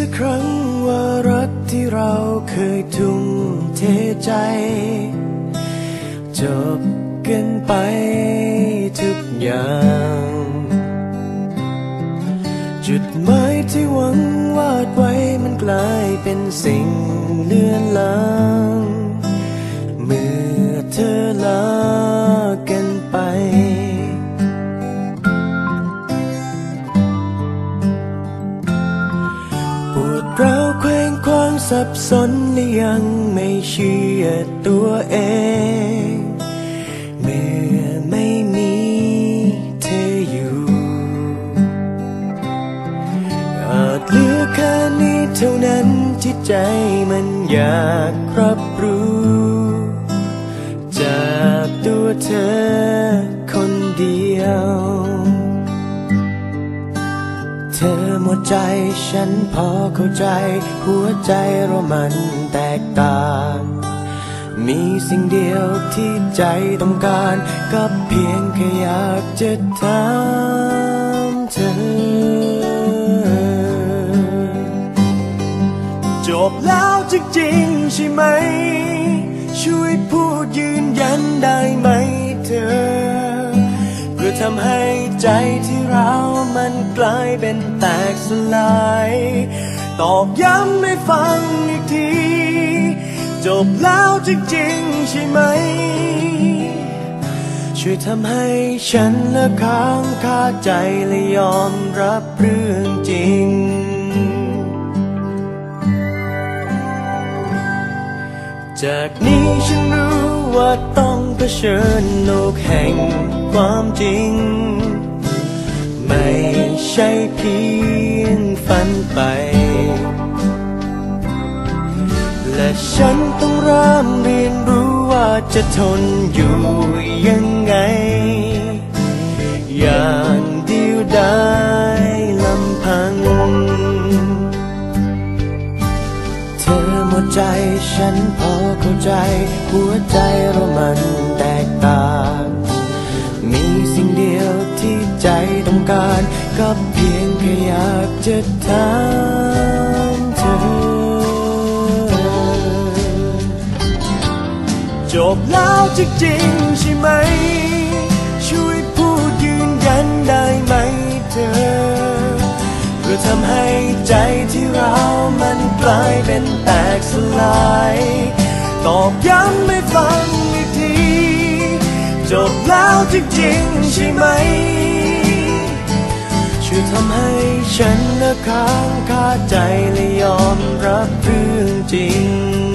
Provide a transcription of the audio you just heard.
สักครั้งว่ารักที่เราเคยทุ่มเทใจ จบกันไปทุกอย่าง จุดหมายที่หวังวาดไว้มันกลายเป็นสิ่งเลือนลาง สับสนและยังไม่เชื่อตัวเอง เมื่อไม่มีเธออยู่ อาจเหลือแค่นี้เท่านั้นที่ใจมันอยากรับรู้ จากตัวเธอคนเดียว เธอหมดใจฉันพอเข้าใจ หัวใจเรามันแตกต่าง มีสิ่งเดียวที่ใจต้องการก็เพียงแค่อยากจะถามเธอ จบแล้วจริงๆใช่ไหม ช่วยพูดยืนยันได้ไหมเธอ เพื่อทำให้ใจที่เรา มันกลายเป็นแตกสลาย ตอกย้ำให้ฟังอีกที จบแล้วจริงๆใช่ไหม ช่วยทำให้ฉันเลิกค้างคาใจและยอมรับเรื่องจริง จากนี้ฉันรู้ว่าต้องเผชิญโลกแห่งความจริง ไม่ใช่เพียงฝันไป และฉันต้องเริ่มเรียนรู้ว่าจะทนอยู่ยังไง อย่างเดียวดายลำพัง เธอหมดใจฉันพอเข้าใจ หัวใจเรามันแตกต่าง มีสิ่งเดียวที่ใจ การก็เพียงแค่อยากจะถามเธอ จบแล้วจริงๆใช่ไหม ช่วยพูดยืนยันได้ไหมเธอ เพื่อทำให้ใจที่เรามันกลายเป็นแตกสลาย ตอกย้ำให้ฟังอีกที จบแล้วจริงๆใช่ไหม ช่ทำให้ฉันเลิกค้างคาใจและยอมรับเรื่องจริง